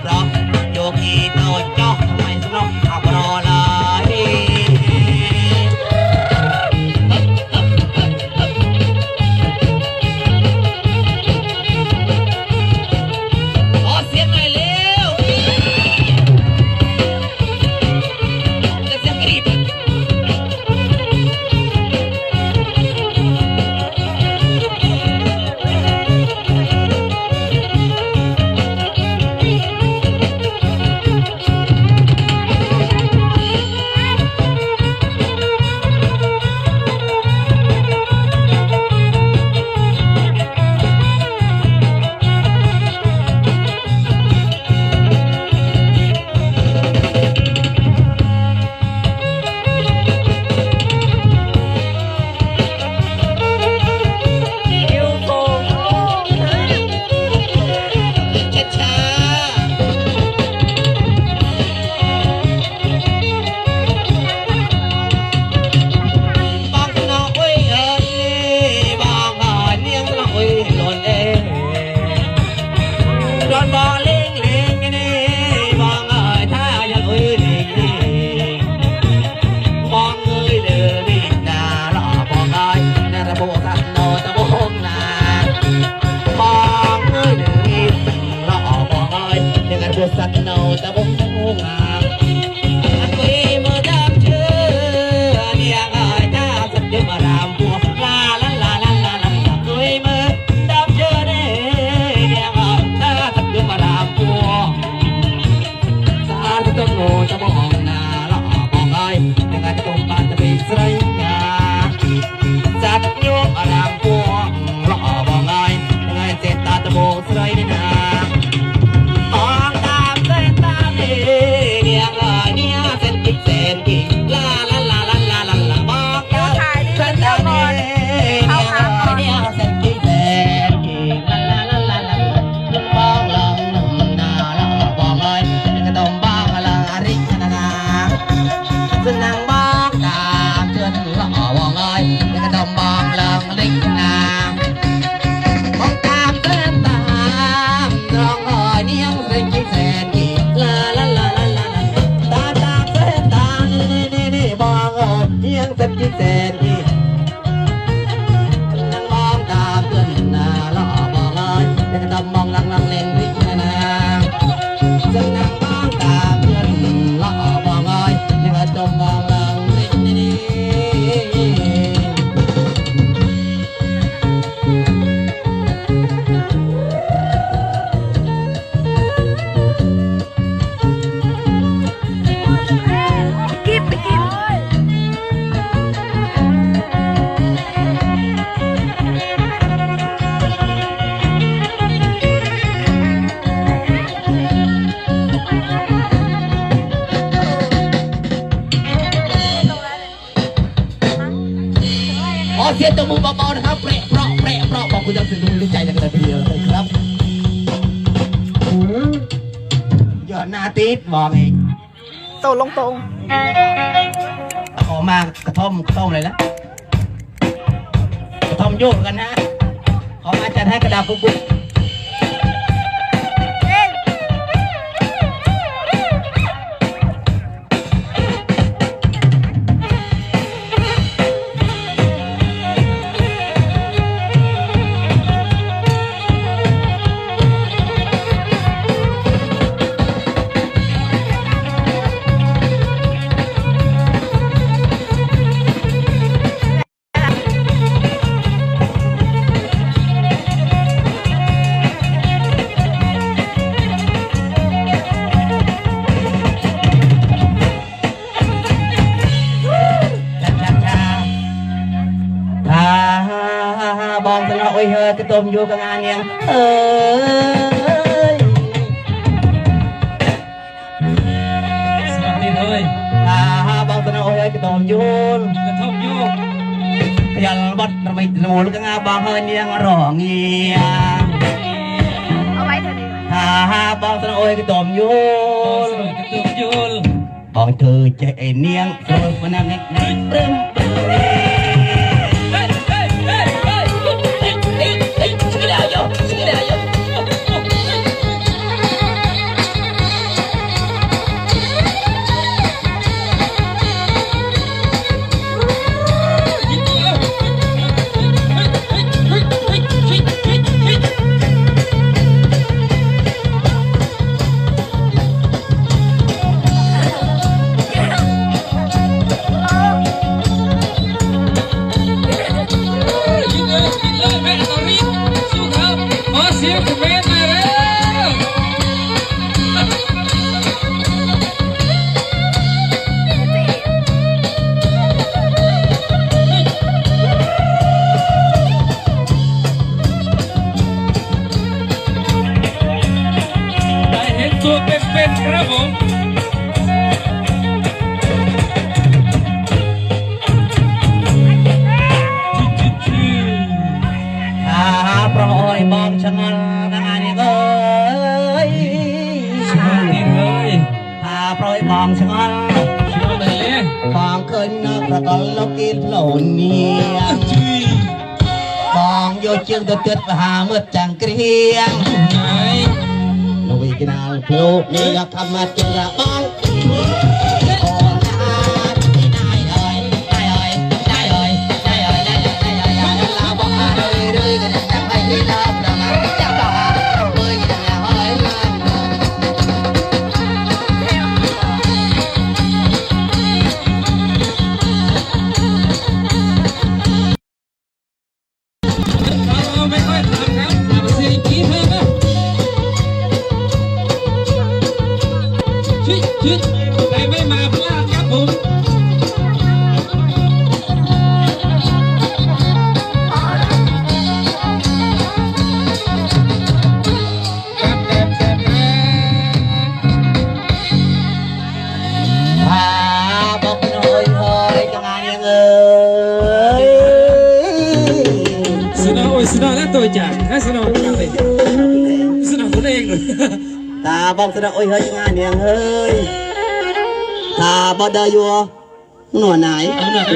然后 เสียงตะมือเบาๆนะครับเปรอะเปรอะเปรอะเปรอะบอกคุณทั้งสื่อทุกใจจากกันเดียวเลยครับยอดนาติดมอกเองโตลงตรงขอมากระท่อมกระท่อมเลยรนะกระท่อมโยกกันนะขอมาจัดให้กระดาษปุ๊บ បងទាំងអស់អុយហើទទួលយូរកងានាងអើយស្រាប់នេះហើយអាបងទាំងអស់អុយហើទទួលយូរទទួលយូរខ្យល់បាត់រវៃធ្នូលកងាបងហើយនាងរងាអោយទៅនេះអាបងទាំងអស់អុយទទួលយូរទទួលយូរបងធ្វើចេះអីនាងព្រោះមិនណាស់នេះព្រឹមព្រឹម Leva បងឆ្ងល់ខ្ញុំទេបងឃើញនៅប្រដលលោកគេផ្លូវនាងបងយកជើងទៅទៀតមហាមើលចាំងគ្រៀងហើយនៅវិកណាលភ្លោកនេះយកធម្មជាតិរបស់ สนอตัวเองสนอตัวเองเลยตาบอกสะดอกโอ้ยเฮ้ยงานเนี่ยเฮ้ยตาบอกเดยอยู่หนวดไหนเอาหน่อย